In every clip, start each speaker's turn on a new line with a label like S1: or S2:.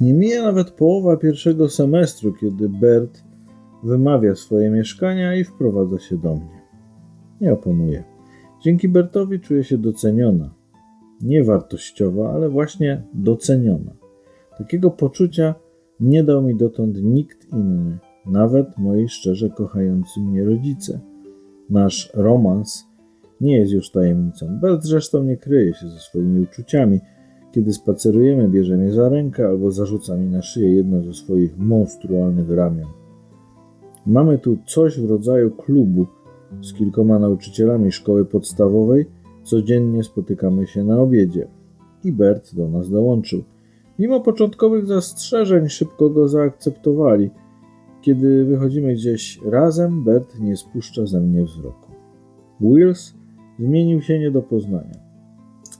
S1: Nie mija nawet połowa pierwszego semestru, kiedy Bert wymawia swoje mieszkania i wprowadza się do mnie. Nie oponuję. Dzięki Bertowi czuję się doceniona. Nie wartościowa, ale właśnie doceniona. Takiego poczucia nie dał mi dotąd nikt inny, nawet moi szczerze kochający mnie rodzice. Nasz romans nie jest już tajemnicą. Bert zresztą nie kryje się ze swoimi uczuciami. Kiedy spacerujemy, bierze mnie za rękę albo zarzuca mi na szyję jedno ze swoich monstrualnych ramion. Mamy tu coś w rodzaju klubu z kilkoma nauczycielami szkoły podstawowej. Codziennie spotykamy się na obiedzie. I Bert do nas dołączył. Mimo początkowych zastrzeżeń, szybko go zaakceptowali. Kiedy wychodzimy gdzieś razem, Bert nie spuszcza ze mnie wzroku. Wills zmienił się nie do poznania.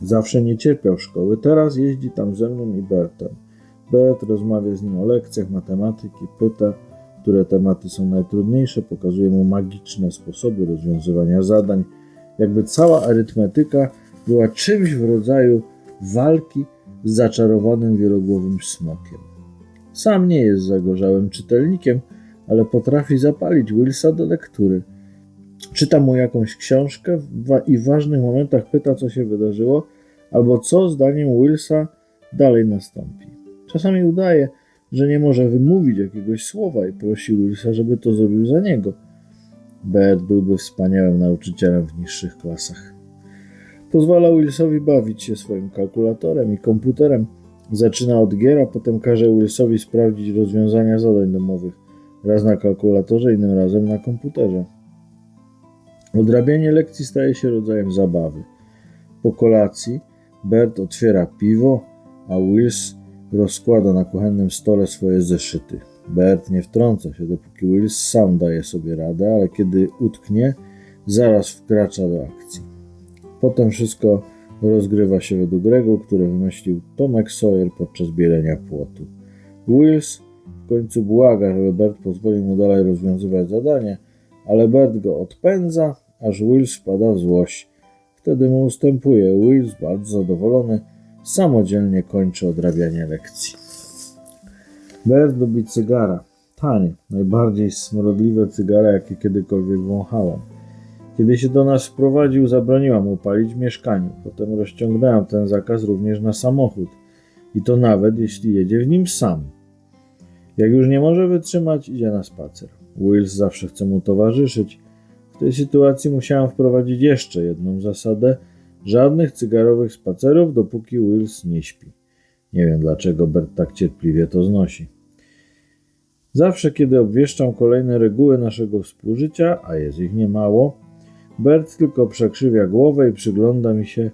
S1: Zawsze nie cierpiał szkoły, teraz jeździ tam ze mną i Bertem. Bert rozmawia z nim o lekcjach matematyki, pyta, które tematy są najtrudniejsze, pokazuje mu magiczne sposoby rozwiązywania zadań, jakby cała arytmetyka była czymś w rodzaju walki z zaczarowanym wielogłowym smokiem. Sam nie jest zagorzałym czytelnikiem, ale potrafi zapalić Willsa do lektury. Czyta mu jakąś książkę i w ważnych momentach pyta, co się wydarzyło, albo co zdaniem Willsa dalej nastąpi. Czasami udaje, że nie może wymówić jakiegoś słowa i prosi Willsa, żeby to zrobił za niego. Bert byłby wspaniałym nauczycielem w niższych klasach. Pozwala Willsowi bawić się swoim kalkulatorem i komputerem. Zaczyna od gier, a potem każe Willsowi sprawdzić rozwiązania zadań domowych. Raz na kalkulatorze, innym razem na komputerze. Odrabianie lekcji staje się rodzajem zabawy. Po kolacji Bert otwiera piwo, a Wills rozkłada na kuchennym stole swoje zeszyty. Bert nie wtrąca się, dopóki Wills sam daje sobie radę, ale kiedy utknie, zaraz wkracza do akcji. Potem wszystko rozgrywa się według reguł, które wymyślił Tomek Sawyer podczas bielenia płotu. Wills w końcu błaga, żeby Bert pozwolił mu dalej rozwiązywać zadanie, ale Bert go odpędza, aż Wills wpada w złość. Wtedy mu ustępuje. Wills, bardzo zadowolony, samodzielnie kończy odrabianie lekcji. Bert lubi cygara. Tanie, najbardziej smrodliwe cygara, jakie kiedykolwiek wąchałam. Kiedy się do nas wprowadził, zabroniłam mu palić w mieszkaniu. Potem rozciągnęłam ten zakaz również na samochód. I to nawet jeśli jedzie w nim sam. Jak już nie może wytrzymać, idzie na spacer. Wills zawsze chce mu towarzyszyć. W tej sytuacji musiałam wprowadzić jeszcze jedną zasadę: żadnych cygarowych spacerów, dopóki Wills nie śpi. Nie wiem dlaczego Bert tak cierpliwie to znosi. Zawsze, kiedy obwieszczam kolejne reguły naszego współżycia, a jest ich niemało, Bert tylko przekrzywia głowę i przygląda mi się,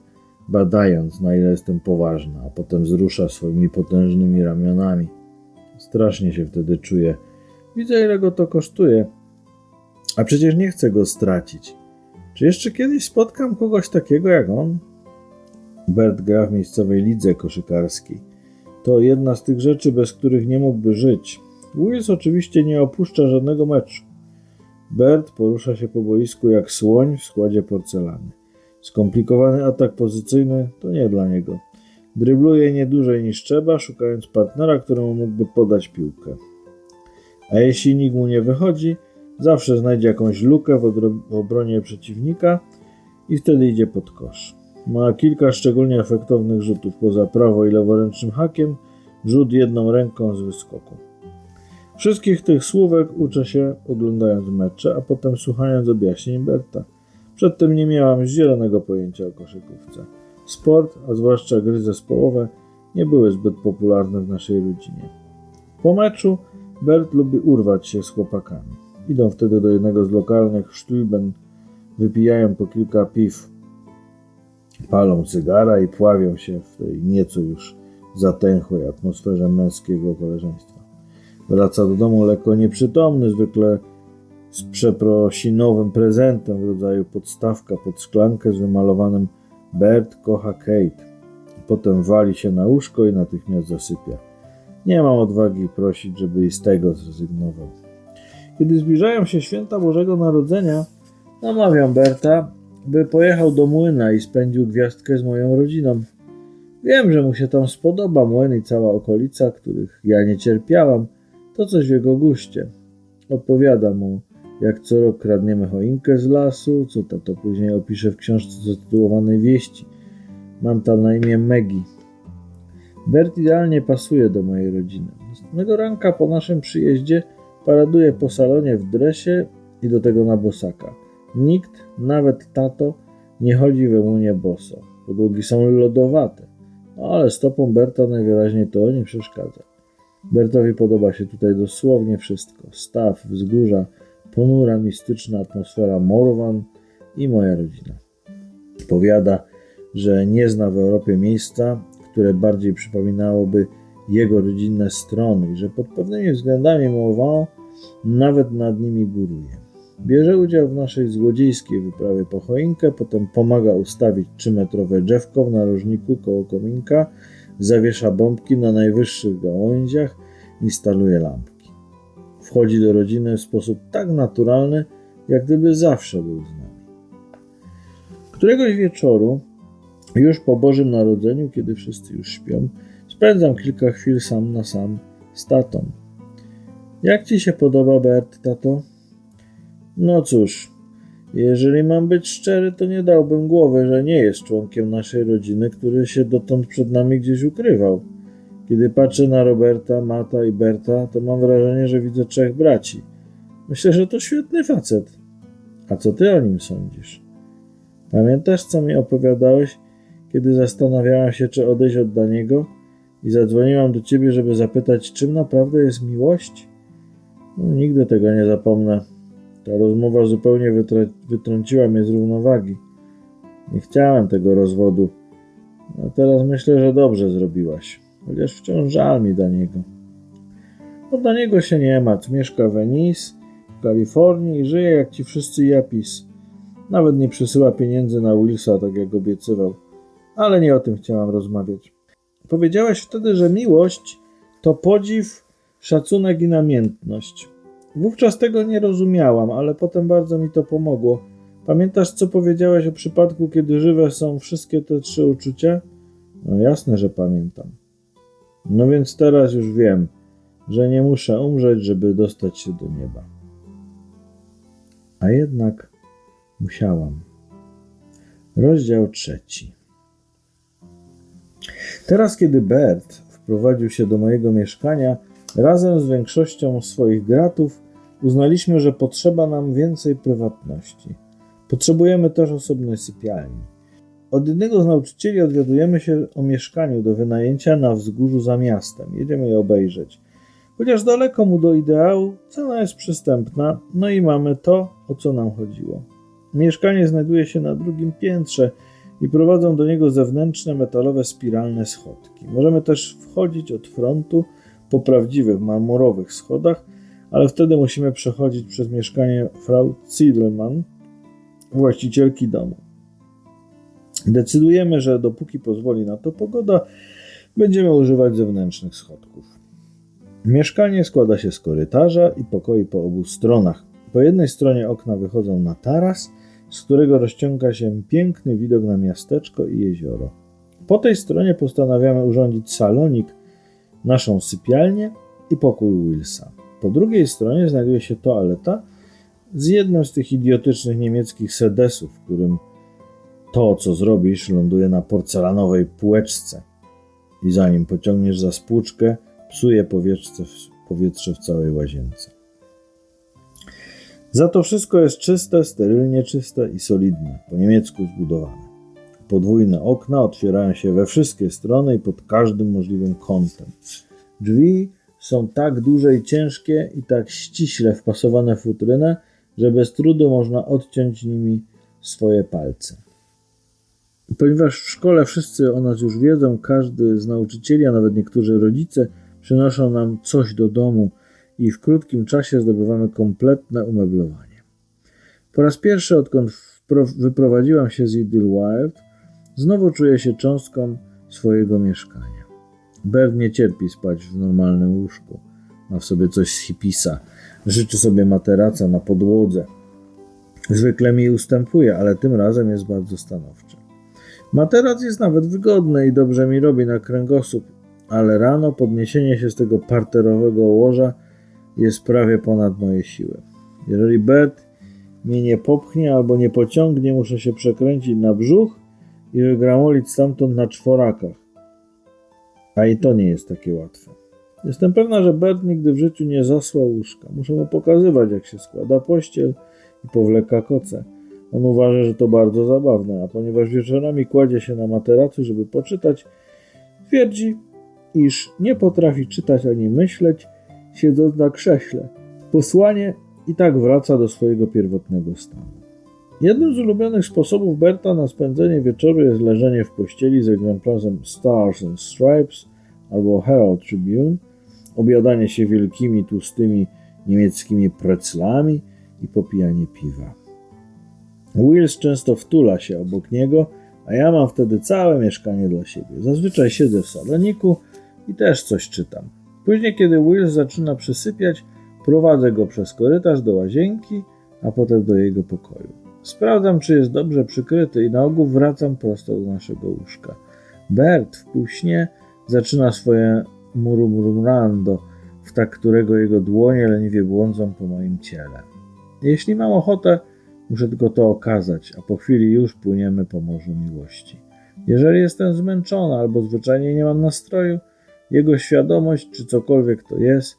S1: badając, na ile jestem poważna, a potem wzrusza swoimi potężnymi ramionami. Strasznie się wtedy czuję. Widzę, ile go to kosztuje, a przecież nie chcę go stracić. Czy jeszcze kiedyś spotkam kogoś takiego jak on? Bert gra w miejscowej lidze koszykarskiej. To jedna z tych rzeczy, bez których nie mógłby żyć. Wills oczywiście nie opuszcza żadnego meczu. Bert porusza się po boisku jak słoń w składzie porcelany. Skomplikowany atak pozycyjny to nie dla niego. Drybluje nie dłużej niż trzeba, szukając partnera, któremu mógłby podać piłkę. A jeśli nikt mu nie wychodzi, zawsze znajdzie jakąś lukę w, obronie przeciwnika i wtedy idzie pod kosz. Ma kilka szczególnie efektownych rzutów poza prawo i leworęcznym hakiem, rzut jedną ręką z wyskoku. Wszystkich tych słówek uczę się oglądając mecze, a potem słuchając objaśnień Berta. Przedtem nie miałam zielonego pojęcia o koszykówce. Sport, a zwłaszcza gry zespołowe, nie były zbyt popularne w naszej rodzinie. Po meczu Bert lubi urwać się z chłopakami. Idą wtedy do jednego z lokalnych sztulben, wypijają po kilka piw, palą cygara i pławią się w tej nieco już zatęchłej atmosferze męskiego koleżeństwa. Wraca do domu lekko nieprzytomny, zwykle z przeprosinowym prezentem w rodzaju podstawka pod szklankę z wymalowanym Bert kocha Kate. Potem wali się na łóżko i natychmiast zasypia. Nie mam odwagi prosić, żeby i z tego zrezygnował. Kiedy zbliżają się święta Bożego Narodzenia, namawiam Berta, by pojechał do młyna i spędził gwiazdkę z moją rodziną. Wiem, że mu się tam spodoba młyn i cała okolica, których ja nie cierpiałam. To coś w jego guście. Opowiada mu, jak co rok kradniemy choinkę z lasu, co tato później opisze w książce zatytułowanej Wieści. Mam tam na imię Megi. Bert idealnie pasuje do mojej rodziny. Następnego ranka po naszym przyjeździe paraduje po salonie w dresie i do tego na bosaka. Nikt, nawet tato, nie chodzi we młynie boso. Podłogi są lodowate, no ale stopą Berta najwyraźniej to nie przeszkadza. Bertowi podoba się tutaj dosłownie wszystko. Staw, wzgórza, ponura, mistyczna atmosfera Morwan i moja rodzina. Powiada, że nie zna w Europie miejsca, które bardziej przypominałoby jego rodzinne strony i że pod pewnymi względami Morvan nawet nad nimi góruje. Bierze udział w naszej złodziejskiej wyprawie po choinkę, potem pomaga ustawić trzymetrowe drzewko w narożniku koło kominka, zawiesza bombki na najwyższych gałęziach, instaluje lampki. Wchodzi do rodziny w sposób tak naturalny, jak gdyby zawsze był z nami. Któregoś wieczoru, już po Bożym Narodzeniu, kiedy wszyscy już śpią, spędzam kilka chwil sam na sam z tatą. Jak ci się podoba, Bert, tato? No cóż, jeżeli mam być szczery, to nie dałbym głowy, że nie jest członkiem naszej rodziny, który się dotąd przed nami gdzieś ukrywał. Kiedy patrzę na Roberta, Mata i Berta, to mam wrażenie, że widzę trzech braci. Myślę, że to świetny facet. A co ty o nim sądzisz? Pamiętasz, co mi opowiadałeś, kiedy zastanawiałam się, czy odejść od Daniego i zadzwoniłam do ciebie, żeby zapytać, czym naprawdę jest miłość? No, nigdy tego nie zapomnę. Ta rozmowa zupełnie wytrąciła mnie z równowagi. Nie chciałem tego rozwodu. A teraz myślę, że dobrze zrobiłaś. Chociaż wciąż żal mi Daniego. No Daniego się nie ma. Mieszka w Venice, w Kalifornii i żyje jak ci wszyscy japis. Nawet nie przysyła pieniędzy na Wilsa, tak jak obiecywał. Ale nie o tym chciałam rozmawiać. Powiedziałaś wtedy, że miłość to podziw, szacunek i namiętność. Wówczas tego nie rozumiałam, ale potem bardzo mi to pomogło. Pamiętasz, co powiedziałaś o przypadku, kiedy żywe są wszystkie te trzy uczucia? No jasne, że pamiętam. No więc teraz już wiem, że nie muszę umrzeć, żeby dostać się do nieba. A jednak musiałam. Rozdział trzeci. Teraz, kiedy Bert wprowadził się do mojego mieszkania, razem z większością swoich gratów uznaliśmy, że potrzeba nam więcej prywatności. Potrzebujemy też osobnej sypialni. Od jednego z nauczycieli odwiadujemy się o mieszkaniu do wynajęcia na wzgórzu za miastem. Jedziemy je obejrzeć. Chociaż daleko mu do ideału, cena jest przystępna, no i mamy to, o co nam chodziło. Mieszkanie znajduje się na drugim piętrze i prowadzą do niego zewnętrzne metalowe spiralne schodki. Możemy też wchodzić od frontu po prawdziwych marmurowych schodach, ale wtedy musimy przechodzić przez mieszkanie Frau Ziedelman, właścicielki domu. Decydujemy, że dopóki pozwoli na to pogoda, będziemy używać zewnętrznych schodków. Mieszkanie składa się z korytarza i pokoi po obu stronach. Po jednej stronie okna wychodzą na taras, z którego rozciąga się piękny widok na miasteczko i jezioro. Po tej stronie postanawiamy urządzić salonik, naszą sypialnię i pokój Wilsa. Po drugiej stronie znajduje się toaleta z jednym z tych idiotycznych niemieckich sedesów, w którym to, co zrobisz, ląduje na porcelanowej półeczce i zanim pociągniesz za spłuczkę, psuje powietrze, powietrze w całej łazience. Za to wszystko jest czyste, sterylnie czyste i solidne, po niemiecku zbudowane. Podwójne okna otwierają się we wszystkie strony i pod każdym możliwym kątem. Drzwi są tak duże i ciężkie i tak ściśle wpasowane w futrynę, że bez trudu można odciąć nimi swoje palce. Ponieważ w szkole wszyscy o nas już wiedzą, każdy z nauczycieli, a nawet niektórzy rodzice przynoszą nam coś do domu i w krótkim czasie zdobywamy kompletne umeblowanie. Po raz pierwszy, odkąd wyprowadziłam się z Idlewild, znowu czuję się cząstką swojego mieszkania. Bert nie cierpi spać w normalnym łóżku. Ma w sobie coś z hipisa. Życzy sobie materaca na podłodze. Zwykle mi ustępuje, ale tym razem jest bardzo stanowczy. Materac jest nawet wygodny i dobrze mi robi na kręgosłup, ale rano podniesienie się z tego parterowego łoża jest prawie ponad moje siły. Jeżeli Bert mnie nie popchnie albo nie pociągnie, muszę się przekręcić na brzuch i wygramolić stamtąd na czworakach. A i to nie jest takie łatwe. Jestem pewna, że Bert nigdy w życiu nie zasłał łóżka. Muszę mu pokazywać, jak się składa pościel i powleka koce. On uważa, że to bardzo zabawne, a ponieważ wieczorami kładzie się na materacu, żeby poczytać, twierdzi, iż nie potrafi czytać ani myśleć, siedząc na krześle. Posłanie i tak wraca do swojego pierwotnego stanu. Jednym z ulubionych sposobów Berta na spędzenie wieczoru jest leżenie w pościeli z egzemplarzem Stars and Stripes albo Herald Tribune, obiadanie się wielkimi, tłustymi niemieckimi preclami i popijanie piwa. Wills często wtula się obok niego, a ja mam wtedy całe mieszkanie dla siebie. Zazwyczaj siedzę w saloniku i też coś czytam. Później, kiedy Wills zaczyna przysypiać, prowadzę go przez korytarz do łazienki, a potem do jego pokoju. Sprawdzam, czy jest dobrze przykryty i na ogół wracam prosto do naszego łóżka. Bert w półśnie zaczyna swoje murmurando, w tak którego jego dłonie leniwie błądzą po moim ciele. Jeśli mam ochotę, muszę tylko to okazać, a po chwili już płyniemy po morzu miłości. Jeżeli jestem zmęczona albo zwyczajnie nie mam nastroju, jego świadomość, czy cokolwiek to jest,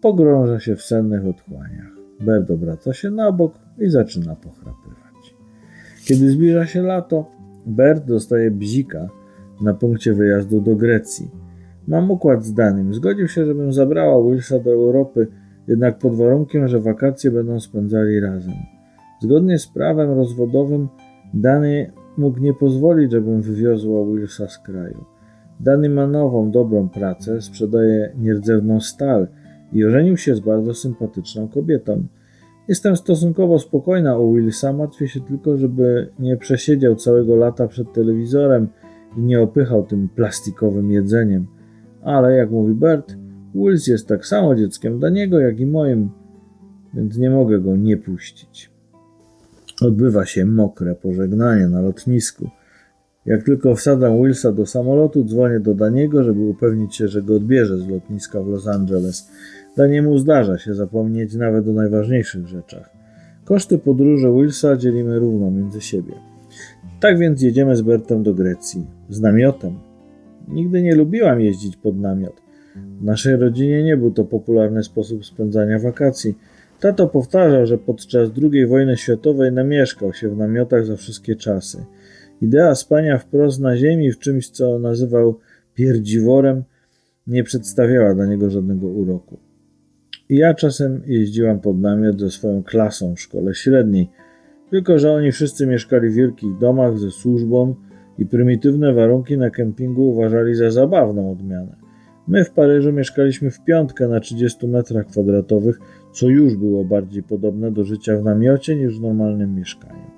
S1: pogrąża się w sennych otchłaniach. Bert obraca się na bok i zaczyna pochrapywać. Kiedy zbliża się lato, Bert dostaje bzika na punkcie wyjazdu do Grecji. Mam układ z Danym. Zgodził się, żebym zabrała Wilsa do Europy, jednak pod warunkiem, że wakacje będą spędzali razem. Zgodnie z prawem rozwodowym, Dany mógł nie pozwolić, żebym wywiozła Wilsa z kraju. Dany ma nową, dobrą pracę, sprzedaje nierdzewną stal i ożenił się z bardzo sympatyczną kobietą. Jestem stosunkowo spokojna o Wilsa, martwię się tylko, żeby nie przesiedział całego lata przed telewizorem i nie opychał tym plastikowym jedzeniem. Ale jak mówi Bert, Wills jest tak samo dzieckiem Daniego, jak i moim, więc nie mogę go nie puścić. Odbywa się mokre pożegnanie na lotnisku. Jak tylko wsadzam Willsa do samolotu, dzwonię do Daniego, żeby upewnić się, że go odbierze z lotniska w Los Angeles. Daniemu zdarza się zapomnieć nawet o najważniejszych rzeczach. Koszty podróży Willsa dzielimy równo między siebie. Tak więc jedziemy z Bertem do Grecji. Z namiotem. Nigdy nie lubiłam jeździć pod namiot. W naszej rodzinie nie był to popularny sposób spędzania wakacji. Tato powtarzał, że podczas II wojny światowej namieszkał się w namiotach za wszystkie czasy. Idea spania wprost na ziemi w czymś, co nazywał pierdziworem, nie przedstawiała dla niego żadnego uroku. I ja czasem jeździłam pod namiot ze swoją klasą w szkole średniej, tylko że oni wszyscy mieszkali w wielkich domach ze służbą i prymitywne warunki na kempingu uważali za zabawną odmianę. My w Paryżu mieszkaliśmy w piątkę na 30 metrach kwadratowych, co już było bardziej podobne do życia w namiocie niż w normalnym mieszkaniu.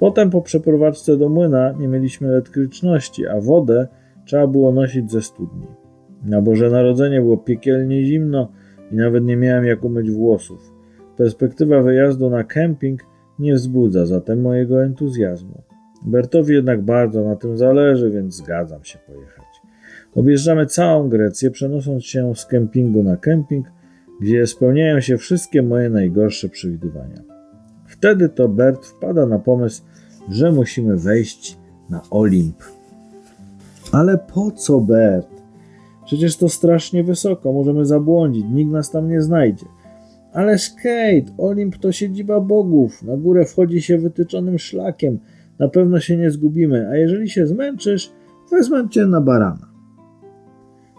S1: Potem po przeprowadzce do młyna nie mieliśmy elektryczności, a wodę trzeba było nosić ze studni. Na Boże Narodzenie było piekielnie zimno i nawet nie miałem jak umyć włosów. Perspektywa wyjazdu na kemping nie wzbudza zatem mojego entuzjazmu. Bertowi jednak bardzo na tym zależy, więc zgadzam się pojechać. Objeżdżamy całą Grecję, przenosząc się z kempingu na kemping, gdzie spełniają się wszystkie moje najgorsze przewidywania. Wtedy to Bert wpada na pomysł, że musimy wejść na Olimp. Ale po co, Bert? Przecież to strasznie wysoko, możemy zabłądzić, nikt nas tam nie znajdzie. Ale Kate, Olimp to siedziba bogów, na górę wchodzi się wytyczonym szlakiem, na pewno się nie zgubimy, a jeżeli się zmęczysz, wezmę cię na barana.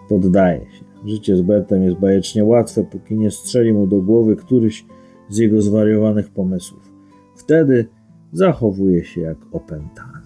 S1: Poddaje się. Życie z Bertem jest bajecznie łatwe, póki nie strzeli mu do głowy któryś z jego zwariowanych pomysłów. Wtedy zachowuje się jak opętany.